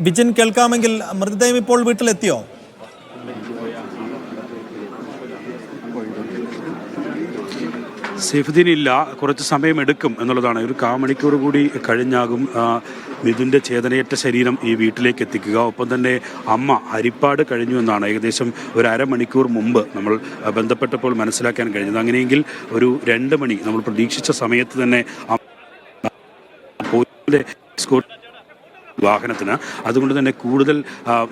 ബിജിൻ കേൾക്കാമെങ്കിൽ മൃതദേഹം ഇപ്പോൾ വീട്ടിലെത്തിയോ? സേഫുദ്ദീൻ ഇല്ല. കുറച്ച് സമയമെടുക്കും എന്നുള്ളതാണ്. ഒരു കാമണിക്കൂർ കൂടി കഴിഞ്ഞാകും മിഥുന്റെ ചേതനയേറ്റ ശരീരം ഈ വീട്ടിലേക്ക് എത്തിക്കുക. ഒപ്പം തന്നെ അമ്മ ഹരിപ്പാട് കഴിഞ്ഞു എന്നാണ്. ഏകദേശം ഒരു അരമണിക്കൂർ മുമ്പ് നമ്മൾ ബന്ധപ്പെട്ടപ്പോൾ മനസ്സിലാക്കാൻ കഴിഞ്ഞത്. അങ്ങനെയെങ്കിൽ ഒരു രണ്ട് മണി നമ്മൾ പ്രതീക്ഷിച്ച സമയത്ത് തന്നെ വാഹനത്തിന്. അതുകൊണ്ട് തന്നെ കൂടുതൽ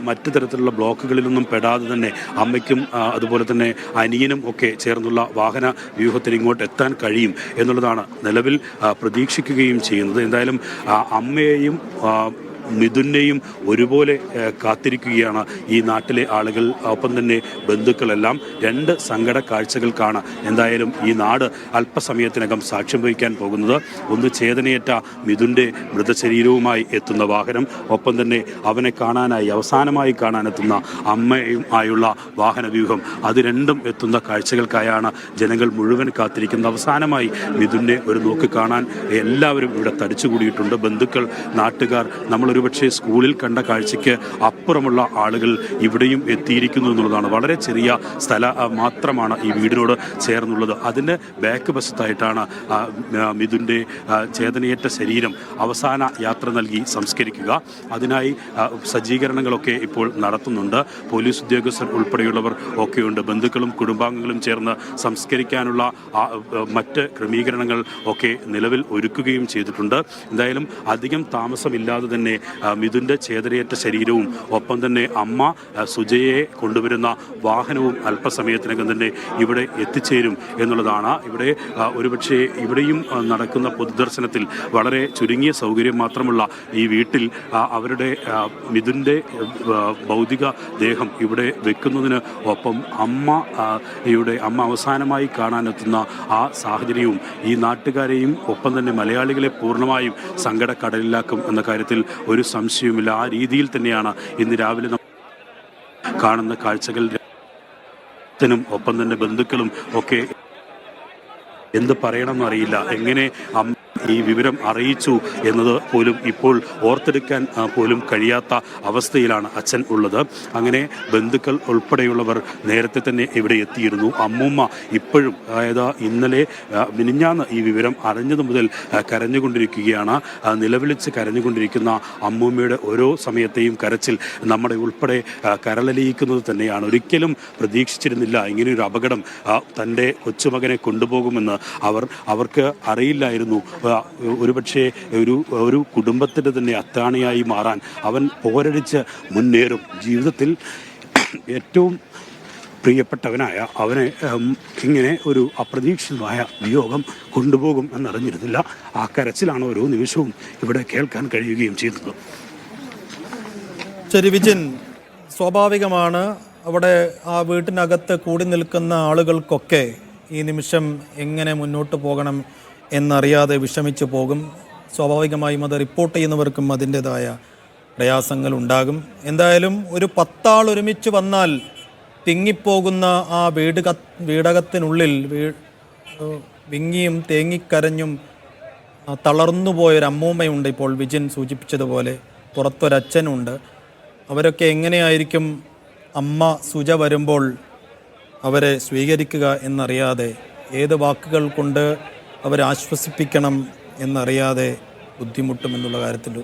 മറ്റു തരത്തിലുള്ള ബ്ലോക്കുകളിലൊന്നും പെടാതെ തന്നെ അമ്മയ്ക്കും അതുപോലെ തന്നെ അനിയനും ഒക്കെ ചേർന്നുള്ള വാഹന വ്യൂഹത്തിന് ഇങ്ങോട്ട് എത്താൻ കഴിയും എന്നുള്ളതാണ് നിലവിൽ പ്രതീക്ഷിക്കുകയും ചെയ്യുന്നത്. എന്തായാലും അമ്മയെയും മിഥുനെയും ഒരുപോലെ കാത്തിരിക്കുകയാണ് ഈ നാട്ടിലെ ആളുകൾ. ഒപ്പം തന്നെ ബന്ധുക്കളെല്ലാം രണ്ട് സങ്കട കാഴ്ചകൾക്കാണ് എന്തായാലും ഈ നാട് അല്പസമയത്തിനകം സാക്ഷ്യം വഹിക്കാൻ പോകുന്നത്. ഒന്ന് ചേതനയേറ്റ മിഥുന്റെ മൃതശരീരവുമായി എത്തുന്ന വാഹനം ഒപ്പം തന്നെ അവനെ കാണാനായി അവസാനമായി കാണാനെത്തുന്ന അമ്മയും ആയുള്ള വാഹന വ്യൂഹം അത് രണ്ടും എത്തുന്ന കാഴ്ചകൾക്കായാണ് ജനങ്ങൾ മുഴുവൻ കാത്തിരിക്കുന്നത്. അവസാനമായി മിഥുനെ ഒരു നോക്ക് കാണാൻ എല്ലാവരും ഇവിടെ തടിച്ചുകൂടിയിട്ടുണ്ട്. ബന്ധുക്കൾ നാട്ടുകാർ നമ്മളൊരു പക്ഷേ സ്കൂളിൽ കണ്ട കാഴ്ചയ്ക്ക് അപ്പുറമുള്ള ആളുകൾ ഇവിടെയും എത്തിയിരിക്കുന്നു എന്നുള്ളതാണ്. വളരെ ചെറിയ സ്ഥല മാത്രമാണ് ഈ വീടിനോട് ചേർന്നുള്ളത്. അതിന്റെ ബാക്ക് വശത്തായിട്ടാണ് മിഥുന്റെ ചേതനയേറ്റ ശരീരം അവസാന യാത്ര നൽകി സംസ്കരിക്കുക. അതിനായി സജ്ജീകരണങ്ങളൊക്കെ ഇപ്പോൾ നടത്തുന്നുണ്ട്. പോലീസ് ഉദ്യോഗസ്ഥർ ഉൾപ്പെടെയുള്ളവർ ഒക്കെയുണ്ട്. ബന്ധുക്കളും കുടുംബാംഗങ്ങളും ചേർന്ന് സംസ്കരിക്കാനുള്ള മറ്റ് ക്രമീകരണങ്ങൾ ഒക്കെ നിലവിൽ ഒരുക്കുകയും ചെയ്തിട്ടുണ്ട്. എന്തായാലും അധികം താമസമില്ലാതെ തന്നെ മിഥുന്റെ ചേതനയേറ്റ ശരീരവും ഒപ്പം തന്നെ അമ്മ സുജയെ കൊണ്ടുവരുന്ന വാഹനവും അല്പസമയത്തിനകം തന്നെ ഇവിടെ എത്തിച്ചേരും എന്നുള്ളതാണ്. ഇവിടെ ഒരുപക്ഷേ ഇവിടെയും നടക്കുന്ന പൊതുദർശനത്തിൽ വളരെ ചുരുങ്ങിയ സൗകര്യം മാത്രമുള്ള ഈ വീട്ടിൽ അവരുടെ മിഥുന്റെ ഭൗതിക ദേഹം ഇവിടെ വെക്കുന്നതിന് ഒപ്പം അമ്മ ആ, യുടെ അമ്മ അവസാനമായി കാണാനെത്തുന്ന ആ സാഹചര്യവും ഈ നാട്ടുകാരെയും ഒപ്പം തന്നെ മലയാളികളെ പൂർണമായും സങ്കടക്കടലിലാക്കും എന്ന കാര്യത്തിൽ ഒരു സംശയവുമില്ല. ആ രീതിയിൽ തന്നെയാണ് ഇന്ന് രാവിലെ കാണുന്ന കാഴ്ചകൾ. ത്തിനും ഒപ്പം തന്നെ ബന്ധുക്കളും ഒക്കെ എന്ത് പറയണമെന്നറിയില്ല എങ്ങനെ ഈ വിവരം അറിയിച്ചു എന്നത് പോലും ഇപ്പോൾ ഓർത്തെടുക്കാൻ പോലും കഴിയാത്ത അവസ്ഥയിലാണ് അച്ഛൻ ഉള്ളത്. അങ്ങനെ ബന്ധുക്കൾ ഉൾപ്പെടെയുള്ളവർ നേരത്തെ തന്നെ ഇവിടെ എത്തിയിരുന്നു. അമ്മൂമ്മ ഇപ്പോഴും അതായത് ഇന്നലെ മിനിഞ്ഞാന്ന് ഈ വിവരം അറിഞ്ഞത് മുതൽ കരഞ്ഞുകൊണ്ടിരിക്കുകയാണ്. നിലവിളിച്ച് കരഞ്ഞുകൊണ്ടിരിക്കുന്ന അമ്മൂമ്മയുടെ ഓരോ സമയത്തെയും കരച്ചിൽ നമ്മുടെ ഉൾപ്പെടെ കരളലിയിക്കുന്നത് തന്നെയാണ്. ഒരിക്കലും പ്രതീക്ഷിച്ചിരുന്നില്ല ഇങ്ങനെയൊരു അപകടം തന്റെ കൊച്ചുമകനെ കൊണ്ടുപോകുമെന്ന് അവർ അവർക്ക് അറിയില്ലായിരുന്നു. ഒരുപക്ഷെ ഒരു ഒരു കുടുംബത്തിന്റെ തന്നെ അത്താണിയായി മാറാൻ അവൻ പോരടിച്ച് മുന്നേറും. ജീവിതത്തിൽ ഏറ്റവും പ്രിയപ്പെട്ടവനായ അവനെ ഇങ്ങനെ ഒരു അപ്രതീക്ഷിതമായ വിയോഗം കൊണ്ടുപോകും എന്നറിഞ്ഞിരുന്നില്ല. ആ കരച്ചിലാണ് ഓരോ നിമിഷവും ഇവിടെ കേൾക്കാൻ കഴിയുകയും ചെയ്തത്. ശരി വിജിൻ. സ്വാഭാവികമാണ് അവിടെ ആ വീട്ടിനകത്ത് കൂടി നിൽക്കുന്ന ആളുകൾക്കൊക്കെ ഈ നിമിഷം എങ്ങനെ മുന്നോട്ട് പോകണം? എന്നറിയാതെ വിഷമിച്ചു പോകും. സ്വാഭാവികമായും അത് റിപ്പോർട്ട് ചെയ്യുന്നവർക്കും അതിന്റെതായ പ്രയാസങ്ങൾ ഉണ്ടാകും. എന്തായാലും ഒരു പത്താൾ ഒരുമിച്ച് വന്നാൽ തിങ്ങിപ്പോകുന്ന ആ വീട് കത്ത് വീടകത്തിനുള്ളിൽ വീ വിങ്ങിയും തേങ്ങിക്കരഞ്ഞും തളർന്നുപോയൊരു അമ്മൂമ്മയുണ്ട് ഇപ്പോൾ വിജിൻ സൂചിപ്പിച്ചതുപോലെ. പുറത്തൊരച്ഛനുണ്ട്. അവരൊക്കെ എങ്ങനെയായിരിക്കും അമ്മ സുജ വരുമ്പോൾ അവരെ സ്വീകരിക്കുക എന്നറിയാതെ ഏത് വാക്കുകൾ കൊണ്ട് അവരെ എന്നറിയാതെ ബുദ്ധിമുട്ടും എന്നുള്ള കാര്യത്തിൽ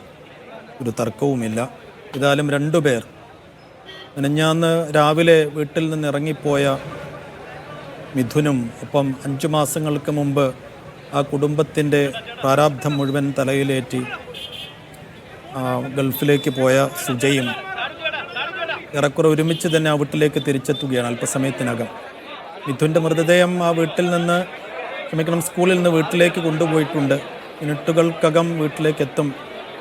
ഒരു തർക്കവുമില്ല. ഏതായാലും രണ്ടു പേർ മിനഞ്ഞാന്ന് രാവിലെ വീട്ടിൽ നിന്ന് ഇറങ്ങിപ്പോയ മിഥുനും ഒപ്പം അഞ്ചു മാസങ്ങൾക്ക് മുമ്പ് ആ കുടുംബത്തിന്റെ പ്രാരാബ്ധം മുഴുവൻ തലയിലേറ്റി ഗൾഫിലേക്ക് പോയ സുജയും ഏറെക്കുറെ ഒരുമിച്ച് തന്നെ ആ വീട്ടിലേക്ക് തിരിച്ചെത്തുകയാണ് അല്പസമയത്തിനകം. മിഥുന്റെ മൃതദേഹം ആ വീട്ടിൽ നിന്ന് ക്ഷമിക്കണം സ്കൂളിൽ നിന്ന് വീട്ടിലേക്ക് കൊണ്ടുപോയിട്ടുണ്ട്. മിനിറ്റുകൾക്കകം വീട്ടിലേക്ക് എത്തും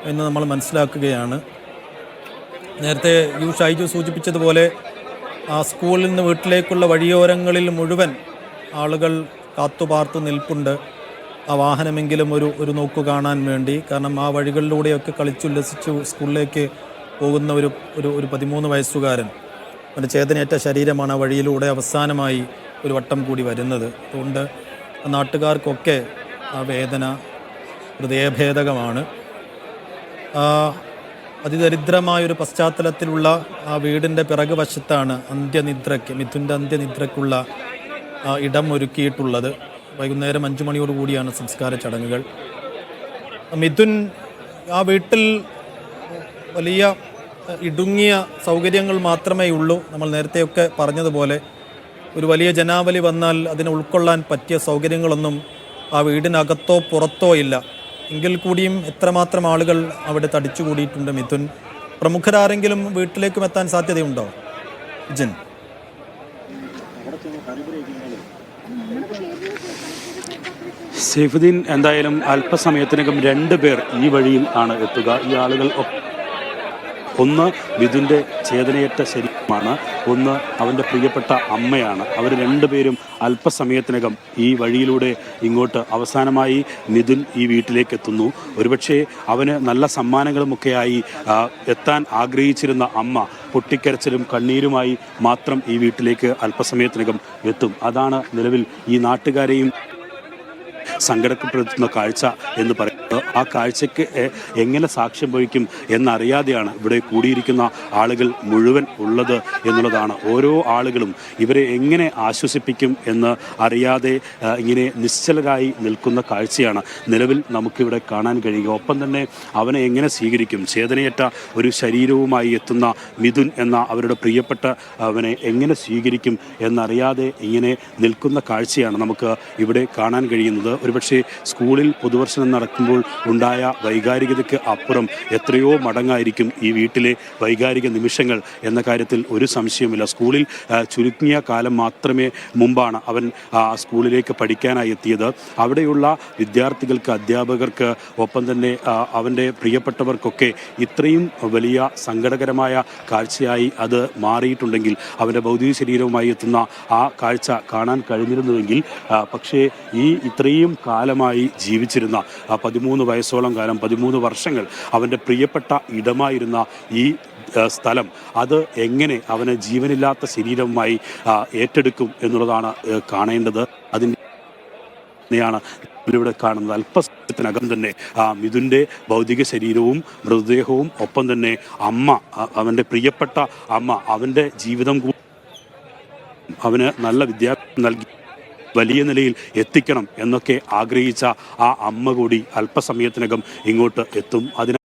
എന്ന് നമ്മൾ മനസ്സിലാക്കുകയാണ്. നേരത്തെ യു ഷൈജു സൂചിപ്പിച്ചതുപോലെ ആ സ്കൂളിൽ നിന്ന് വീട്ടിലേക്കുള്ള വഴിയോരങ്ങളിൽ മുഴുവൻ ആളുകൾ കാത്തുപാർത്ത് നിൽപ്പുണ്ട്. ആ വാഹനമെങ്കിലും ഒരു ഒരു നോക്കു കാണാൻ വേണ്ടി. കാരണം ആ വഴികളിലൂടെയൊക്കെ കളിച്ചുല്ലസിച്ച് സ്കൂളിലേക്ക് പോകുന്ന ഒരു ഒരു ഒരു പതിമൂന്ന് വയസ്സുകാരൻ. അവന്റെ ചേതനയേറ്റ ശരീരമാണ് ആ വഴിയിലൂടെ അവസാനമായി ഒരു വട്ടം കൂടി വരുന്നത്. അതുകൊണ്ട് നാട്ടുകാർക്കൊക്കെ ആ വേദന ഹൃദയഭേദകമാണ്. അതിദരിദ്രമായൊരു പശ്ചാത്തലത്തിലുള്ള ആ വീടിന്റെ പിറകു വശത്താണ് അന്ത്യനിദ്രയ്ക്ക് മിഥുന്റെ അന്ത്യനിദ്രയ്ക്കുള്ള ഇടം ഒരുക്കിയിട്ടുള്ളത്. വൈകുന്നേരം അഞ്ചു മണിയോടുകൂടിയാണ് സംസ്കാര ചടങ്ങുകൾ. മിഥുൻ ആ വീട്ടിൽ വലിയ ഇടുങ്ങിയ സൗകര്യങ്ങൾ മാത്രമേ ഉള്ളൂ. നമ്മൾ നേരത്തെയൊക്കെ പറഞ്ഞതുപോലെ ഒരു വലിയ ജനാവലി വന്നാൽ അതിനെ ഉൾക്കൊള്ളാൻ പറ്റിയ സൗകര്യങ്ങളൊന്നും ആ വീടിനകത്തോ പുറത്തോ ഇല്ല. എങ്കിൽ കൂടിയും എത്രമാത്രം ആളുകൾ അവിടെ തടിച്ചുകൂടിയിട്ടുണ്ട് മിഥുൻ? പ്രമുഖരാരെങ്കിലും വീട്ടിലേക്കും എത്താൻ സാധ്യതയുണ്ടോ? ജിൻ. സെയ്ഫുദ്ദീൻ എന്തായാലും അല്പസമയത്തിനകം രണ്ട് പേർ ഈ വഴിയിൽ ആണ് എത്തുക. ഈ ആളുകൾ ഒന്ന് വിധുവിന്റെ ചേതനയേറ്റ ശരീരമാണ്. ഒന്ന് അവന്റെ പ്രിയപ്പെട്ട അമ്മയാണ്. അവർ രണ്ടുപേരും അല്പസമയത്തിനകം ഈ വഴിയിലൂടെ ഇങ്ങോട്ട് അവസാനമായി മിഥുൻ ഈ വീട്ടിലേക്ക് എത്തുന്നു ഒരുപക്ഷേ അവന് നല്ല സമ്മാനങ്ങളുമൊക്കെയായി എത്താൻ ആഗ്രഹിച്ചിരുന്ന അമ്മ പൊട്ടിക്കരച്ചിലും കണ്ണീരുമായി മാത്രം ഈ വീട്ടിലേക്ക് അല്പസമയത്തിനകം എത്തും. അതാണ് നിലവിൽ ഈ നാട്ടുകാരെയും സങ്കടപ്പെടുത്തുന്ന കാഴ്ച എന്ന് പറയുന്നത് ആ കാഴ്ചയ്ക്ക് എങ്ങനെ സാക്ഷ്യം വഹിക്കും എന്നറിയാതെയാണ് ഇവിടെ കൂടിയിരിക്കുന്ന ആളുകൾ മുഴുവൻ ഉള്ളത് എന്നുള്ളതാണ്. ഓരോ ആളുകളും ഇവരെ എങ്ങനെ ആശ്വസിപ്പിക്കും എന്ന് അറിയാതെ ഇങ്ങനെ നിശ്ചലരായി നിൽക്കുന്ന കാഴ്ചയാണ് നിലവിൽ നമുക്കിവിടെ കാണാൻ കഴിയുക. ഒപ്പം തന്നെ അവനെ എങ്ങനെ സ്വീകരിക്കും? ചേതനയേറ്റ ഒരു ശരീരവുമായി എത്തുന്ന മിഥുൻ എന്ന അവരുടെ പ്രിയപ്പെട്ട അവനെ എങ്ങനെ സ്വീകരിക്കും എന്നറിയാതെ ഇങ്ങനെ നിൽക്കുന്ന കാഴ്ചയാണ് നമുക്ക് ഇവിടെ കാണാൻ കഴിയുന്നത്. ഒരുപക്ഷെ സ്കൂളിൽ പുതുവർഷം നടക്കുമ്പോൾ ഉണ്ടായ വൈകാരികതയ്ക്ക് അപ്പുറം എത്രയോ മടങ്ങായിരിക്കും ഈ വീട്ടിലെ വൈകാരിക നിമിഷങ്ങൾ എന്ന കാര്യത്തിൽ ഒരു സംശയവുമില്ല. സ്കൂളിൽ ചുരുങ്ങിയ കാലം മാത്രമേ മുമ്പാണ് അവൻ സ്കൂളിലേക്ക് പഠിക്കാനായി എത്തിയത്. അവിടെയുള്ള വിദ്യാർത്ഥികൾക്ക് അധ്യാപകർക്ക് ഒപ്പം തന്നെ അവന്റെ പ്രിയപ്പെട്ടവർക്കൊക്കെ ഇത്രയും വലിയ സങ്കടകരമായ കാഴ്ചയായി അത് മാറിയിട്ടുണ്ടെങ്കിൽ അവന്റെ ഭൗതിക ശരീരവുമായി എത്തുന്ന ആ കാഴ്ച കാണാൻ കഴിഞ്ഞിരുന്നുവെങ്കിൽ പക്ഷേ ഈ ഇത്രയും കാലമായി ജീവിച്ചിരുന്ന ആ പതിമൂന്ന് വയസ്സോളം കാലം പതിമൂന്ന് വർഷങ്ങൾ അവന്റെ പ്രിയപ്പെട്ട ഇടമായിരുന്ന ഈ സ്ഥലം. അത് എങ്ങനെ അവന് ജീവനില്ലാത്ത ശരീരവുമായി ഏറ്റെടുക്കും എന്നുള്ളതാണ് കാണേണ്ടത്. അതിന്റെ ാണ് ഇവിടെ കാണുന്നത്. അല്പസമയത്തിനകം തന്നെ മിഥുന്റെ ഭൗതിക ശരീരവും മൃതദേഹവും ഒപ്പം തന്നെ അമ്മ അവന്റെ പ്രിയപ്പെട്ട അമ്മ അവന്റെ ജീവിതം അവന് നല്ല വിദ്യാഭ്യാസം നൽകി. വലിയ നിലയിൽ എത്തിക്കണം എന്നൊക്കെ ആഗ്രഹിച്ച ആ അമ്മ കൂടി അല്പസമയത്തിനകം ഇങ്ങോട്ട് എത്തും. അതിന്